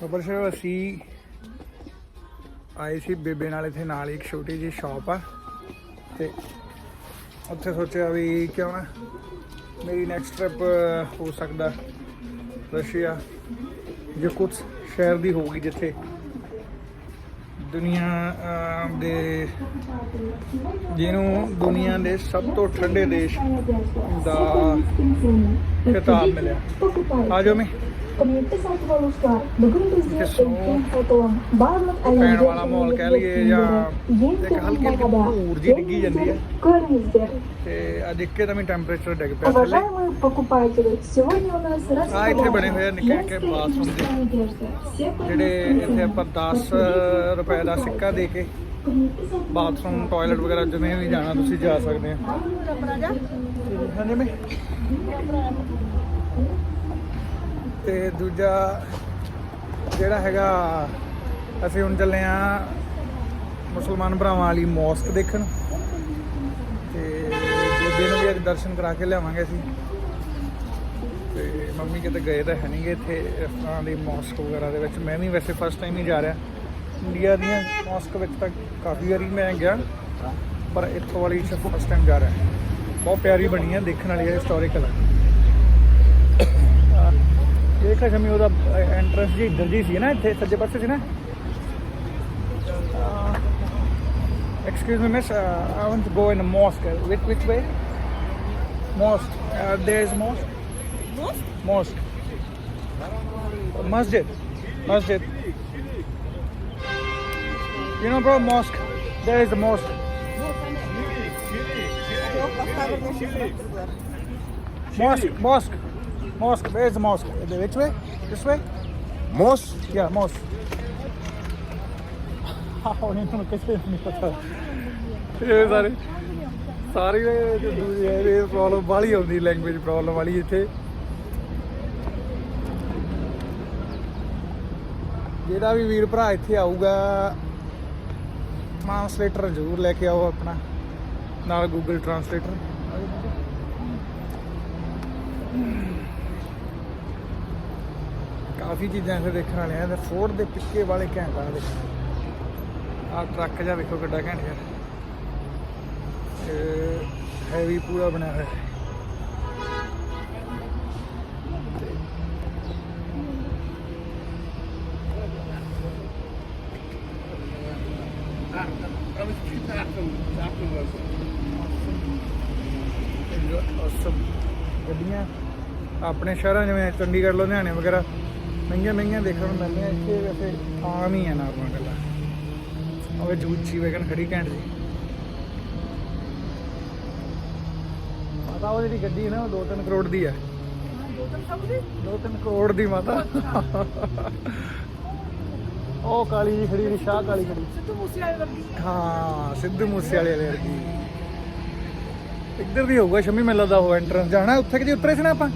ਖਬਰ ਸ਼ਰ, ਅਸੀਂ ਆਏ ਸੀ ਬੇਬੇ ਨਾਲ ਇੱਥੇ ਨਾਲ ਹੀ, ਇੱਕ ਛੋਟੀ ਜਿਹੀ ਸ਼ਾਪ ਆ। ਤੇ ਉੱਥੇ ਸੋਚਿਆ ਵੀ ਕਿਉਂ ਨਾ ਮੇਰੀ ਨੈਕਸਟ ਟ੍ਰਿਪ ਹੋ ਸਕਦਾ ਰਸ਼ੀਆ, ਜੋ ਕੁਝ ਸ਼ਹਿਰ ਦੀ ਹੋਊਗੀ ਜਿੱਥੇ ਦੁਨੀਆ ਦੇ ਜਿਹਨੂੰ ਦੁਨੀਆ ਦੇ ਸਭ ਤੋਂ ਠੰਡੇ ਦੇਸ਼ ਦਾ ਖਿਤਾਬ ਮਿਲਿਆ। ਆ ਜਾਓ ਮੈਂ। Community site Voluska, de groente is is zo in foto, baarlijk en ਪੈਣ ਵਾਲਾ ਮਾਹੌਲ ਕਹਿ ਲਈਏ ਜਾਂ ਇੱਕ ਹਲਕੀ ਜਿਹੀ ਧੂੜ ਜਿਹੀ ਡਿੱਗੀ ਜਾਂਦੀ ਹੈ Koornisberg. ਤੇ ਅੱਜ ਇੱਕੇ ਦਮੀ ਟੈਂਪਰੇਚਰ ਡਿੱਗ ਪਿਆ ਥੱਲੇ Уважаемые покупатели, сегодня у нас А, ਇੱਥੇ ਬਣੇ ਹੋਏ ਆ ਨਿੱਕੇ ਨਿੱਕੇ ਬਾਥਰੂਮ ਦੇ। ਜਿਹੜੇ ਇੱਥੇ ਆਪਾਂ 10 ਰੁਪਏ ਦਾ ਸਿੱਕਾ ਦੇ ਕੇ ਬਾਥਰੂਮ ਟਾਇਲਟ ਵਗੈਰਾ ਜਿਵੇਂ ਵੀ ਜਾਣਾ ਤੁਸੀਂ ਜਾ ਸਕਦੇ ਆ ਹਾਂਜੀ ਮੈਂ ਤੇ ਦੂਜਾ ਜਿਹੜਾ ਹੈਗਾ, ਅਸੀਂ ਹੁਣ ਚੱਲੇ ਆ ਮੁਸਲਮਾਨ ਭਰਾਵਾਂ ਵਾਲੀ ਮੌਸਕ ਦੇਖਣ। ਤੇ ਬੇਬੇ ਨੂੰ ਵੀ ਅੱਜ ਦਰਸ਼ਨ ਕਰਾ ਕੇ ਲਿਆਵਾਂਗੇ ਅਸੀਂ। ਤੇ ਮੰਮੀ ਕਿਤੇ ਗਏ ਤਾਂ ਹੈ ਨਹੀਂਗੇ ਇੱਥੇ ਇਸ ਤਰ੍ਹਾਂ ਦੀ ਮੌਸਕ ਵਗੈਰਾ ਦੇ ਵਿੱਚ। ਮੈਂ ਵੀ ਵੈਸੇ ਫਸਟ ਟਾਈਮ ਹੀ ਜਾ ਰਿਹਾ। ਇੰਡੀਆ ਦੀਆਂ ਮੌਸਕ ਵਿੱਚ ਤਾਂ ਕਾਫੀ ਵਾਰੀ ਮੈਂ ਗਿਆ, ਪਰ ਇੱਥੋਂ ਵਾਲੀ ਫਸਟ ਟਾਈਮ ਜਾ ਰਿਹਾ। ਬਹੁਤ ਪਿਆਰੀ ਬਣੀ ਹੈ ਦੇਖਣ ਵਾਲੀ ਹੈ ਹਿਸਟੋਰੀਕਲ ਹੈ ਦੇਖ ਲੈ ਸ਼ਮੀ ਉਹਦਾ ਐਂਟਰੈਂਸ ਜੀ ਇੱਧਰ ਜੀ ਸੀ ਨਾ ਇੱਥੇ ਸੱਜੇ ਪਾਸੇ ਸੀ ਨਾ Excuse me, miss. Uh, I want to go in a mosque. Uh, Which which way? Mosque. Uh, there is mosque. Mosque. Mosque. Masjid. Masjid. You know, bro, mosque. There is a mosque. Mosque. Mosque. Mosque. Where is the mosque? The which way? This way? Mosque? Yeah, mosque. ਆਹੋ ਇਹਨਾਂ ਨੂੰ ਕਿਸੇ ਨੂੰ ਨਹੀਂ ਪਤਾ ਇਹ ਸਾਰੇ ਸਾਰੇ ਇਹ ਦੂਜੀ ਇਹ ਪ੍ਰੋਬਲਮ ਵਾਲੀ ਆਉਂਦੀ ਲੈਂਗੁਏਜ ਪ੍ਰੋਬਲਮ ਵਾਲੀ ਇੱਥੇ ਜਿਹੜਾ ਵੀ ਵੀਰ ਭਰਾ ਇੱਥੇ ਆਊਗਾ ਟ੍ਰਾਂਸਲੇਟਰ ਜ਼ਰੂਰ ਲੈ ਕੇ ਆਓ ਆਪਣਾ ਨਾਲ ਗੂਗਲ ਟ੍ਰਾਂਸਲੇਟਰ ਕਾਫੀ ਚੀਜ਼ਾਂ ਇੱਥੇ ਦੇਖਣ ਵਾਲੀਆਂ ਤੇ ਫੋਰਡ ਦੇ ਪਿੱਕੇ ਵਾਲੇ ਘੈਂਟਾ ਦੇਖਣ ਆਹ ਟਰੱਕ ਜਾਂ ਵੇਖੋ ਕਿੱਡਾ ਘੈਂਟ ਯਾਰ ਹੈਵੀ ਪੂਰਾ ਬਣਿਆ ਹੋਇਆ। ਹੈ ਗੱਡੀਆਂ ਆਪਣੇ ਸ਼ਹਿਰਾਂ ਜਿਵੇਂ ਚੰਡੀਗੜ੍ਹ, ਲੁਧਿਆਣੇ ਵਗੈਰਾ। ਮਹਿੰਗੀਆਂ ਮਹਿੰਗੀਆਂ ਦੇਖਣ ਨੂੰ ਮਿਲਦੀਆਂ ਇੱਥੇ ਵੈਸੇ ਆਮ ਹੀ ਹੈ ਨਾਰਮਲ ਗੱਲਾਂ। ਉਹ ਜੂਚੀ ਵਗਨ ਖੜੀ ਘੈਂਟ ਜੀ। ਮਾਤਾ ਉਹ ਜਿਹੜੀ ਗੱਡੀ ਹੈ ਨਾ ਉਹ 2-3 ਕਰੋੜ ਦੀ ਹੈ 2-3 ਕਰੋੜ ਦੀ ਮਾਤਾ। ਉਹ ਕਾਲੀ ਜੀ ਖੜੀ ਸ਼ਾਹ ਕਾਲੀ ਖੜੀ। ਹਾਂ ਸਿੱਧੂ ਮੂਸੇ ਵਾਲੇ ਵਾਲੇ ਵਰਗੀ। ਇੱਧਰ ਦੀ ਹੋਊਗਾ ਸ਼ਮੀ ਮੇਲਾ ਦਾ ਉਹ ਐਂਟਰੈਂਸ ਜਾਣਾ। ਉੱਥੇ ਕਿ ਉਤਰੇ ਸੀ ਨਾ ਆਪਾਂ?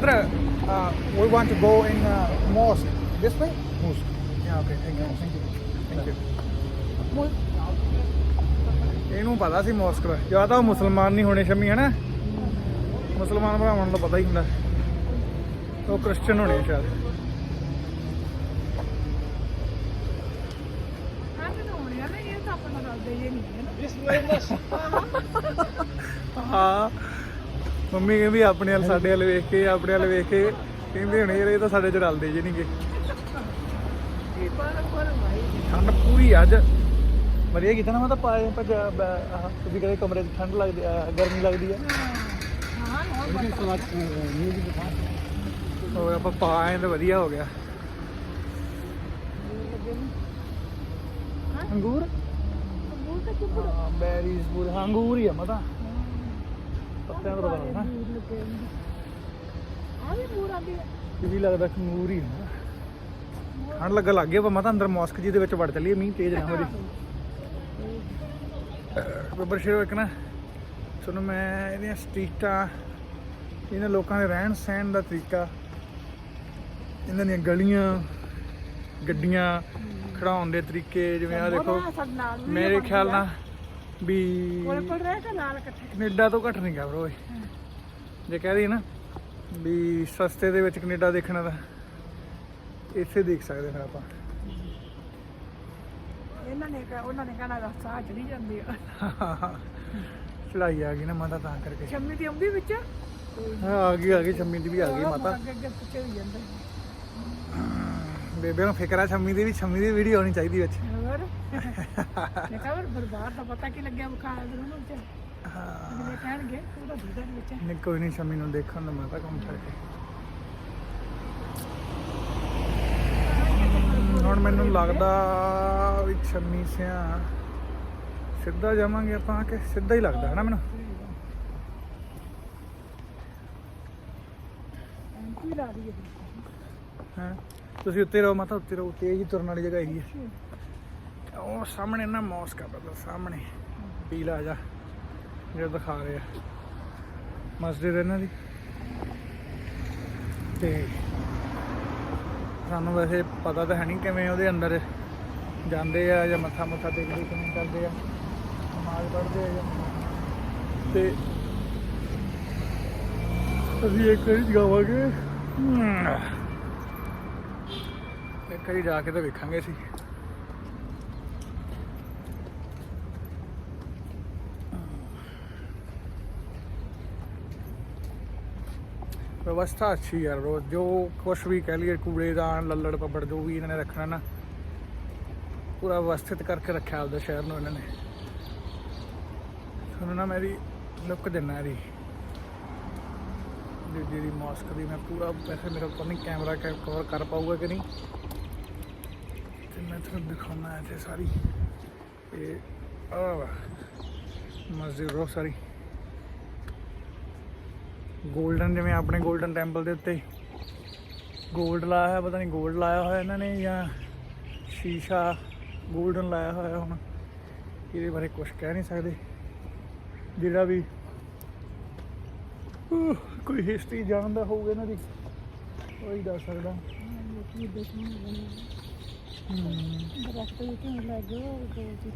Brother, uh, we want to go in uh, mosque. This way? Mosque. Yeah, okay. Thank you. Thank you. Thank you. ਇਹਨੂੰ ਪਤਾ ਸੀ ਮੌਸਕ ਦਾ ਜਾਂ ਤਾਂ ਉਹ ਮੁਸਲਮਾਨ ਨਹੀਂ ਹੋਣੇ ਸ਼ਮੀ ਹਨਾ ਮੁਸਲਮਾਨ ਭਰਾਵਾਂ ਨੂੰ ਤਾਂ ਪਤਾ ਹੀ ਹੁੰਦਾ ਉਹ ਕ੍ਰਿਸਚੀਅਨ ਹੋਣੇ ਸ਼ਾਇਦ ਹਾਂ ਮੰਮੀ ਕਹਿੰਦੀ ਆਪਣੇ ਵੱਲ, ਸਾਡੇ ਵੱਲ ਵੇਖ ਕੇ, ਆਪਣੇ ਵੱਲ ਵੇਖ ਕੇ। ਕਹਿੰਦੇ ਹੋਣੇ ਯਾਰ ਇਹ ਤਾਂ ਸਾਡੇ ਚ ਰਲਦੇ ਜੇ ਨਹੀਂਗੇ। ਠੰਡ ਪੂਰੀ ਅੱਜ। ਵਧੀਆ ਕੀਤਾ ਨਾ, ਮੈਂ ਤਾਂ ਪਾਏ ਪਰ ਤੁਸੀਂ ਕਹਿੰਦੇ ਕਮਰੇ 'ਚ ਠੰਡ ਲੱਗਦੀ ਗਰਮੀ ਲੱਗਦੀ ਆ। ਹੋਰ ਆਪਾਂ ਪਾ ਤਾਂ ਵਧੀਆ ਹੋ ਗਿਆ। ਅੰਗੂਰ? ਹਾਂ ਬੈਰੀਜ਼ ਪੂਰੇ ਅੰਗੂਰ ਹੀ ਆ, ਮਤਾ। ਦਾ ਪਤਾ ਇਹ ਵੀ ਲੱਗਦਾ ਕਿ ਅੰਗੂਰ ਹੀ ਆ ਠੰਡ ਲੱਗਣ ਲੱਗ ਗਿਆ ਪਰ ਮਤਾ ਅੰਦਰ ਮੌਸਕ ਜੀ ਦੇ ਵਿੱਚ ਵੜ ਚੱਲੀ ਮੀਂਹ ਤੇਜ਼ ਨਾ ਹੋ ਜੇ। ਬੱਬਰ ਸ਼ੇਰ ਇੱਕ ਨਾ ਤੁਹਾਨੂੰ ਮੈਂ ਇਹਦੀਆਂ ਸਟਰੀਟਾਂ ਇਹਨਾਂ ਲੋਕਾਂ ਦੇ ਰਹਿਣ ਸਹਿਣ ਦਾ ਤਰੀਕਾ ਇਹਨਾਂ ਦੀਆਂ ਗਲੀਆਂ ਗੱਡੀਆਂ ਖੜਾਉਣ ਦੇ ਤਰੀਕੇ ਜਿਵੇਂ ਆ ਦੇਖੋ ਮੇਰੇ ਖਿਆਲ ਨਾਲ ਵੀ ਕੋਲ ਕੋਲ ਰਹਿ ਕੇ ਨਾਲ ਇਕੱਠੇ ਕੈਨੇਡਾ ਤੋਂ ਘੱਟ ਨਹੀਂ ਗਾ ਬਰੋ ਇਹ ਜੇ ਕਹਿ ਨਾ ਵੀ ਸਸਤੇ ਦੇ ਵਿੱਚ ਕੈਨੇਡਾ ਦੇਖਣਾ ਤਾਂ ਇੱਥੇ ਦੇਖ ਸਕਦੇ ਫਿਰ ਆਪਾਂ। ਇਹਨਾਂ ਨੇ ਕਿਹਾ- ਉਹਨਾਂ ਨੇ ਕਹਿਣਾ ਰਸਤਾ ਚੜੀ ਜਾਂਦੀ ਆ। ਚੜਾਈ ਆ ਗਈ ਨਾ ਮਾਤਾ ਤਾਂ ਕਰਕੇ। ਸ਼ੰਮੀ ਦੀ ਆਉਂਦੀ ਵਿੱਚ? ਹਾਂ ਆ ਗਈ ਆ ਗਈ ਛੰਮੀ ਦੀ ਵੀ ਆ ਗਈ ਮਾਤਾ। ਅੱਗੇ ਅੱਗੇ ਪਿੱਛੇ ਹੋਈ ਜਾਂਦਾ। ਬੇਬੇ ਨੂੰ ਫਿਕਰ ਆ ਛੰਮੀ ਦੀ ਵੀ ਛੰਮੀ ਦੀ ਵੀਡੀਓ ਆਉਣੀ ਚਾਹੀਦੀ ਵਿੱਚ। ਹੋਰ? ਨੇ ਕਹਰ ਬਰਬਾਦ ਦਾ ਪਤਾ ਕੀ ਲੱਗਿਆ ਵਿਖਾ ਦੇ ਉਹਨੂੰ ਤੇ ਹਾਂ। ਅਗਲੇ ਕਹਿਣਗੇ ਉਹਦਾ ਦੁੱਧ ਵਿੱਚ। ਨਹੀਂ ਕੋਈ ਨਹੀਂ ਛੰਮੀ ਨੂੰ ਦੇਖਣ ਦਾ ਮਾਤਾ ਕੰਮ ਕਰਕੇ ਹੁਣ ਮੈਨੂੰ ਲੱਗਦਾ ਵੀ ਛੰਮੀ ਸਿਆ ਸਿੱਧਾ ਜਾਵਾਂਗੇ ਆਪਾਂ ਕਿ ਸਿੱਧਾ ਹੀ ਲੱਗਦਾ ਹੈ ਨਾ ਮੈਨੂੰ ਕੀ ਲਾ ਹਾਂ? ਤੁਸੀਂ ਉੱਤੇ ਰਹੋ, ਮਾਤਾ, ਉੱਤੇ ਰਹੋ। ਤੇਜ਼ ਹੀ ਤੁਰਨ ਵਾਲੀ ਜਗ੍ਹਾ ਹੈਗੀ ਹੈ। ਉਹ ਸਾਹਮਣੇ ਨਾ ਮੌਸਕ ਆ ਬਦਲ ਸਾਹਮਣੇ। ਪੀਲਾ ਜਾ ਜਿਹੜਾ ਦਿਖਾ ਰਿਹਾ। ਮਸਜਿਦ ਇਹਨਾਂ ਦੀ। ਤੇ ਸਾਨੂੰ ਵੈਸੇ ਪਤਾ ਤਾਂ ਹੈ ਨਹੀਂ ਕਿਵੇਂ ਉਹਦੇ ਅੰਦਰ ਜਾਂਦੇ ਆ ਜਾਂ ਮੱਥਾ ਮੁੱਥਾ ਟੇਕਦੇ ਕਿਵੇਂ ਕਰਦੇ ਆ। ਨਮਾਜ਼ ਪੜ੍ਹਦੇ ਆ ਜਾਂ ਤੇ ਅਸੀਂ ਇੱਕ ਵਾਰੀ ਜਾਵਾਂਗੇ ਇੱਕ ਵਾਰੀ ਜਾ ਕੇ ਤਾਂ ਵੇਖਾਂਗੇ ਅਸੀਂ। ਵਿਵਸਥਾ ਅੱਛੀ ਯਾਰ ਰੋਜ਼, ਜੋ ਕੁਛ ਵੀ ਕਹਿ ਲਈਏ, ਕੂੜੇਦਾਨ, ਲੱਲੜ ਪੱਬੜ ਜੋ ਵੀ ਇਹਨਾਂ ਨੇ ਰੱਖਣਾ ਨਾ, ਪੂਰਾ ਵਿਵਸਥਿਤ ਕਰਕੇ ਰੱਖਿਆ ਆਪਦਾ ਸ਼ਹਿਰ ਨੂੰ ਇਹਨਾਂ ਨੇ। ਤੁਹਾਨੂੰ ਨਾ ਮੇਰੀ ਲੁੱਕ ਦਿੰਨਾ ਇਹਦੀ। ਜੀ ਜਿਹੜੀ ਮਾਸਕ ਦੀ ਮੈਂ ਪੂਰਾ ਵੈਸੇ ਮੇਰਾ ਪਤਾ ਨਹੀਂ ਕੈਮਰਾ ਕਵਰ ਕਰ ਪਾਊਗਾ ਕਿ ਨਹੀਂ। ਮੈਂ ਤੁਹਾਨੂੰ ਦਿਖਾਉਣਾ ਹੈ ਤੇ ਸਾਰੀ। ਇਹ ਆ ਮਸਜਿਦ ਰੋ ਸਾਰੀ। ਗੋਲਡਨ ਜਿਵੇਂ ਆਪਣੇ ਗੋਲਡਨ ਟੈਂਪਲ ਦੇ ਉੱਤੇ ਗੋਲਡ ਲਾਇਆ ਹੋਇਆ, ਪਤਾ ਨਹੀਂ ਗੋਲਡ ਲਾਇਆ ਹੋਇਆ ਇਹਨਾਂ ਨੇ ਜਾਂ ਸ਼ੀਸ਼ਾ ਗੋਲਡਨ ਲਾਇਆ ਹੋਇਆ ਹੁਣ। ਇਹਦੇ ਬਾਰੇ ਕੁਝ ਕਹਿ ਨਹੀਂ ਸਕਦੇ। ਜਿਹੜਾ ਵੀ ਕੋਈ ਹਿਸਟਰੀ ਜਾਣਦਾ ਹੋਊਗਾ ਇਹਨਾਂ ਦੀ। ਉਹ ਦੱਸ ਸਕਦਾ। ਦਰਖਤ ਵੀ ਕਿਉਂ ਲੱਗੇ ਜੀ।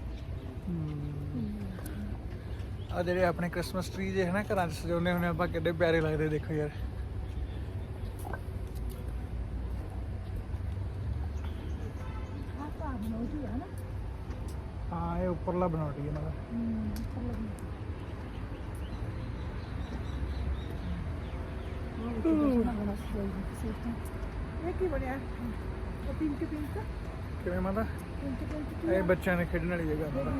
ਆ ਜਿਹੜੇ ਆਪਣੇ ਕ੍ਰਿਸਮਸ ਟਰੀ ਜੇ ਹਨਾ ਘਰਾਂ 'ਚ ਸਜਾਉਂਦੇ ਹੁੰਦੇ ਆਪਾਂ ਕਿੱਡੇ ਪਿਆਰੇ ਲੱਗਦੇ ਦੇਖੋ ਯਾਰ। ਹੈ ਇਹ ਉੱਪਰਲਾ ਬਣਾਉਟੀ ਇਹਨਾਂ ਦਾ ਇਹ ਕੀ ਬਣਿਆ? Pink pink. ਕਿਵੇਂ ਮਾਤਾ? ਪਿੰਕ ਪਿੰਕ ਇਹ ਬੱਚਿਆਂ ਨੇ ਖੇਡਣ ਵਾਲੀ ਜਗ੍ਹਾ ਮਾਤਾ।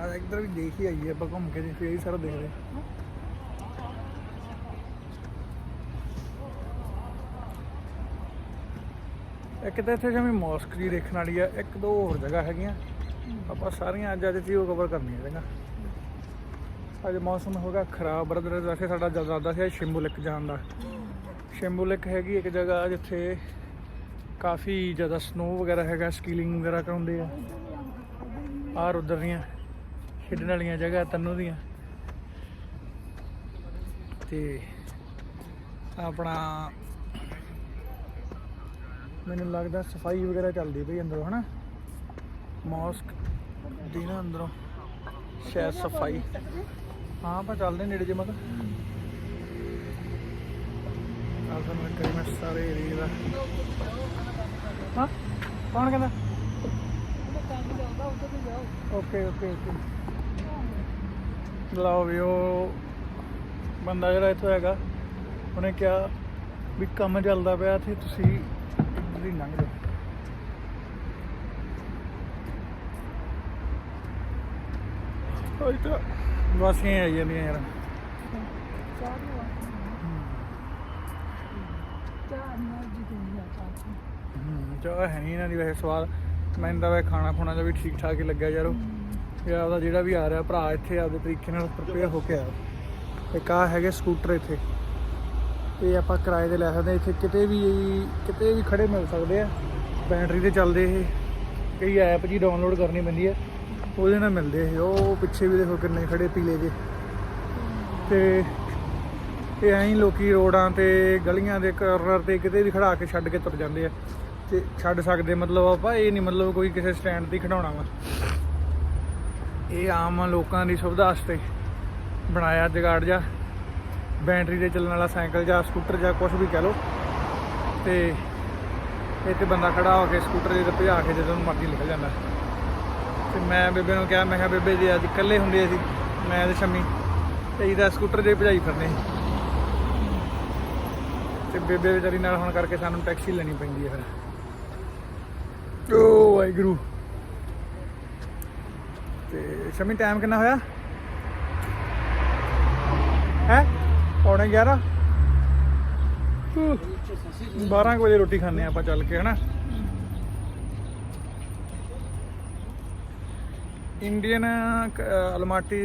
ਆ ਇੱਧਰ ਵੀ ਦੇਖ ਹੀ ਆਈਏ ਆਪਾਂ ਘੁੰਮ ਕੇ ਜੀ ਫੇਰ ਹੀ ਸਾਰਾ ਦੇਖਦੇ ਹਾਂ। ਇੱਕ ਤਾਂ ਇੱਥੇ ਜਿਵੇਂ ਮੌਸਕ ਜੀ ਦੇਖਣ ਵਾਲੀ ਆ ਇੱਕ ਦੋ ਹੋਰ ਜਗ੍ਹਾ ਹੈਗੀਆਂ। ਆਪਾਂ ਸਾਰੀਆਂ ਅੱਜ ਅੱਜ ਹੀ ਉਹ ਕਵਰ ਕਰਨੀਆਂ ਚੰਗਾ ਅੱਜ ਮੌਸਮ ਹੋ ਗਿਆ ਖਰਾਬ ਬਰਦਰ ਵੈਸੇ ਸਾਡਾ ਜਦ ਇਰਾਦਾ ਸੀ ਅੱਜ ਸ਼ਿੰਬੂਲਿਕ ਜਾਣ ਦਾ। ਸ਼ਿੰਬੂਲਿਕ ਹੈਗੀ, ਇੱਕ ਜਗ੍ਹਾ ਜਿੱਥੇ ਕਾਫੀ ਜ਼ਿਆਦਾ ਸਨੋ ਵਗੈਰਾ ਹੈਗਾ ਸਕੀਲਿੰਗ ਵਗੈਰਾ ਕਰਾਉਂਦੇ ਆ। ਆਰ ਉਧਰ ਦੀਆਂ, ਖੇਡਣ ਵਾਲੀਆਂ ਜਗ੍ਹਾ, ਤੰਨੂ ਦੀਆਂ। ਤੇ ਆਪਣਾ ਮੈਨੂੰ ਲੱਗਦਾ ਸਫ਼ਾਈ ਵਗੈਰਾ ਚੱਲਦੀ ਪਈ ਅੰਦਰੋਂ, ਹਨਾ? ਮੌਸਕ ਦੀ ਨਾ ਅੰਦਰੋਂ, ਸ਼ਾਇਦ ਸਫ਼ਾਈ। ਹਾਂ, ਆਪਾਂ ਚੱਲਦੇ ਨੇੜੇ ਜੇ ਮਤਲਬ ਆਹ ਤੁਹਾਨੂੰ ਇੱਕ ਵਾਰੀ ਮੈਂ ਸਾਰੇ ਏਰੀਆ ਦਾ ਹਾਂ? ਕੌਣ ਕਹਿੰਦਾ? ਓਕੇ ਓਕੇ ਓਕੇ ਲਓ ਵੀ ਉਹ ਬੰਦਾ ਜਿਹੜਾ ਇੱਥੋਂ ਹੈਗਾ ਉਹਨੇ ਕਿਹਾ ਵੀ ਕੰਮ ਚੱਲਦਾ ਪਿਆ ਤੇ ਤੁਸੀਂ ਇੱਧਰ ਹੀ ਲੰਘ ਜਾਓ। ਅੱਜ ਤਾਂ ਵਾਸੀਆਂ ਆਈ ਜਾਂਦੀਆਂ ਯਾਰ ਚਾਹ ਨੂੰ ਚਾਹ ਨਾ ਜੀ ਦੁਨੀਆ ਚਾਹ ਹੂੰ ਚਾਹ ਹੈ ਨਹੀਂ ਇਹਨਾਂ ਦੀ ਵੈਸੇ ਸਵਾਦ। ਮੈਨੂੰ ਤਾਂ ਵੈਸੇ ਖਾਣਾ ਖੁਣਾ ਦਾ ਵੀ ਠੀਕ ਠਾਕ ਹੀ ਲੱਗਿਆ ਯਾਰ। ਇਹ ਆਪਦਾ ਜਿਹੜਾ ਵੀ ਆ ਰਿਹਾ, ਭਰਾ ਇੱਥੇ ਆਪਦੇ ਤਰੀਕੇ ਨਾਲ ਪ੍ਰਪੇਅਰ ਹੋ ਕੇ ਆਇਆ ਇੱਕ ਆ ਹੈਗੇ ਸਕੂਟਰ ਇੱਥੇ। ਇਹ ਆਪਾਂ ਕਿਰਾਏ ਤੇ ਲੈ ਸਕਦੇ ਇੱਥੇ ਕਿਤੇ ਵੀ ਕਿਤੇ ਵੀ ਖੜੇ ਮਿਲ ਸਕਦੇ ਆ। ਬੈਟਰੀ ਤੇ ਚੱਲਦੇ ਇਹ। ਕਈ ਐਪ ਜੀ ਡਾਊਨਲੋਡ ਕਰਨੀ ਪੈਂਦੀ ਹੈ ਉਹਦੇ ਨਾਲ ਮਿਲਦੇ ਇਹ। ਉਹ ਪਿੱਛੇ ਵੀ ਦੇਖੋ ਕਿੰਨੇ ਖੜੇ ਪੀਲੇ ਜੇ ਤੇ ਇਹ ਐਂ ਹੀ ਲੋਕੀ ਰੋਡਾਂ ਤੇ, ਗਲੀਆਂ ਦੇ ਕਾਰਨਰ ਤੇ ਕਿਤੇ ਵੀ ਖੜਾ ਕੇ ਛੱਡ ਕੇ ਤੁਰ ਜਾਂਦੇ ਆ। ਤੇ ਛੱਡ ਸਕਦੇ ਮਤਲਬ ਆਪਾਂ, ਇਹ ਨਹੀਂ ਮਤਲਬ ਕੋਈ ਕਿਸੇ ਸਟੈਂਡ ਤੇ ਹੀ ਖੜਾਉਣਾ ਵਾ। ਇਹ ਆਮ ਲੋਕਾਂ ਦੀ ਸੁਵਿਧਾ ਵਾਸਤੇ ਬਣਾਇਆ ਜਗਾੜ ਜਾ ਬੈਟਰੀ ਤੇ ਚੱਲਣ ਵਾਲਾ ਸਾਈਕਲ ਜਾਂ ਸਕੂਟਰ ਜਾਂ ਕੁਝ ਵੀ ਕਹਿ ਲਓ। ਤੇ ਇੱਥੇ ਬੰਦਾ ਖੜਾ ਹੋ ਕੇ ਸਕੂਟਰ ਦੇ ਤੇ ਭਜਾ ਕੇ ਜਦੋਂ ਮਰਜ਼ੀ ਨਿਕਲ ਜਾਂਦਾ। ਤੇ ਮੈਂ ਬੇਬੇ ਨੂੰ ਕਿਹਾ, ਮੈਂ ਕਿਹਾ, ਬੇਬੇ ਜੀ, ਅੱਜ ਇਕੱਲੇ ਹੁੰਦੇ ਸੀ ਮੈਂ ਤੇ ਸ਼ਮੀ, ਤੇ ਇਹਦਾ ਸਕੂਟਰ ਦੇ ਭਜਾਈ ਫਿਰਨੇ ਤੇ ਬੇਬੇ ਵਿਚਾਰੀ ਨਾਲ ਹੁਣ ਕਰਕੇ ਸਾਨੂੰ ਟੈਕਸੀ ਲੈਣੀ ਪੈਂਦੀ ਹੈ ਫਿਰ। ਓ ਵਾਹਿਗੁਰੂ। ਤੇ ਸ਼ਮੀ ਟਾਈਮ ਕਿੰਨਾ ਹੋਇਆ? ਹੈ? ਪੌਣੇ 11 ਹੂੰ। 12 ਕੁ ਵਜੇ ਰੋਟੀ ਖਾਣੇ ਆਪਾਂ ਚੱਲ ਕੇ ਹਨਾ? Indian Almaty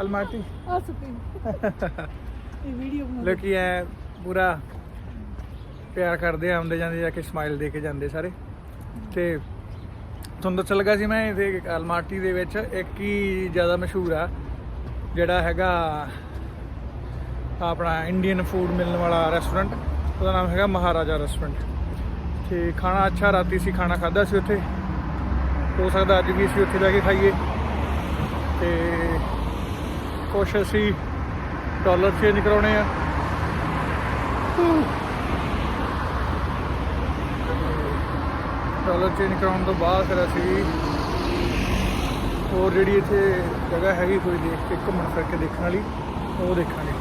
Almaty? ਆ ਸੁਪੀ ਇਹ ਵੀਡੀਓ ਬਣਾ ਲੋਕੀ ਐ ਪੂਰਾ ਪਿਆਰ ਕਰਦੇ ਆ, ਆਉਂਦੇ ਜਾਂਦੇ ਜਾ ਕੇ ਸਮਾਈਲ ਦੇ ਕੇ ਜਾਂਦੇ ਸਾਰੇ। ਤੇ ਤੁਹਾਨੂੰ ਦੱਸਣ ਲੱਗਾ ਸੀ ਮੈਂ ਇਹਦੇ ਅਲਮਾਟੀ ਦੇ ਵਿੱਚ ਇੱਕ ਹੀ ਜ਼ਿਆਦਾ ਮਸ਼ਹੂਰ ਆ, ਜਿਹੜਾ ਹੈਗਾ ਆਪਣਾ ਇੰਡੀਅਨ ਫੂਡ ਮਿਲਣ ਵਾਲਾ ਰੈਸਟੋਰੈਂਟ ਉਹਦਾ ਨਾਮ ਹੈਗਾ ਮਹਾਰਾਜਾ ਰੈਸਟੋਰੈਂਟ ਤੇ ਖਾਣਾ ਅੱਛਾ, ਰਾਤੀ ਸੀ ਖਾਣਾ ਖਾਦਾ ਸੀ ਉੱਥੇ। ਹੋ ਸਕਦਾ ਅੱਜ ਵੀ ਅਸੀਂ ਉੱਥੇ ਜਾ ਕੇ ਖਾਈਏ। ਤੇ ਕੁਛ ਅਸੀਂ ਡਾਲਰ ਚੇਂਜ ਕਰਾਉਣੇ ਆ। ਡਾਲਰ ਚੇਂਜ ਕਰਾਉਣ ਤੋਂ ਬਾਅਦ ਫਿਰ ਅਸੀਂ ਹੋਰ ਜਿਹੜੀ ਇੱਥੇ ਜਗ੍ਹਾ ਹੈਗੀ ਕੋਈ ਦੇਖ ਕੇ, ਘੁੰਮਣ ਫਿਰ ਕੇ ਦੇਖਣ ਵਾਲੀ, ਉਹ ਦੇਖਾਂਗੇ।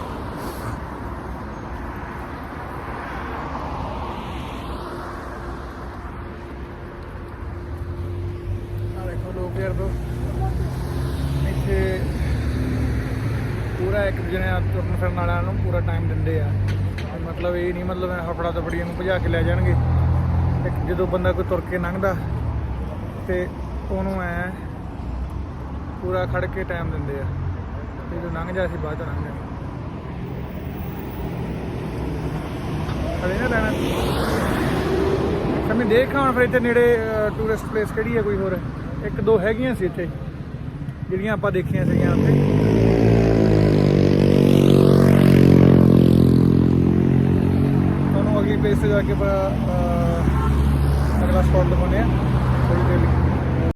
ਪੂਰਾ ਇੱਕ ਦੂਜੇ ਨਾਲ ਤੁਰਨ ਫਿਰਨ ਵਾਲਿਆਂ ਨੂੰ ਪੂਰਾ ਟਾਈਮ ਦਿੰਦੇ ਆ। ਮਤਲਬ ਇਹ ਨਹੀਂ, ਮਤਲਬ ਹਫੜਾ ਦਫੜੀਆਂ ਨੂੰ ਭਜਾ ਕੇ ਲੈ ਜਾਣਗੇ। ਇੱਕ ਜਦੋਂ ਬੰਦਾ ਕੋਈ ਤੁਰ ਕੇ ਲੰਘਦਾ ਤੇ ਉਹਨੂੰ ਐ ਪੂਰਾ ਖੜ ਕੇ ਟਾਈਮ ਦਿੰਦੇ ਆ। ਤੇ ਜਦੋਂ ਲੰਘ ਜਾ ਸੀ ਬਾਅਦ ਚ ਲੰਘ ਜਾਣਾ ਖੜੇ ਨਾ ਰਹਿਣਾ। ਸਮੇਂ, ਦੇਖ ਹੁਣ ਫਿਰ ਇੱਥੇ ਨੇੜੇ ਟੂਰਿਸਟ ਪਲੇਸ ਕਿਹੜੀ ਹੈ ਕੋਈ ਹੋਰ? ਇੱਕ ਦੋ ਹੈਗੀਆਂ ਸੀ ਇੱਥੇ, ਜਿਹੜੀਆਂ ਆਪਾਂ ਦੇਖੀਆਂ ਸੀਗੀਆਂ ਉੱਥੇ। ਤੁਹਾਨੂੰ ਅਗਲੀ ਪਲੇਸ ਤੇ ਜਾ ਕੇ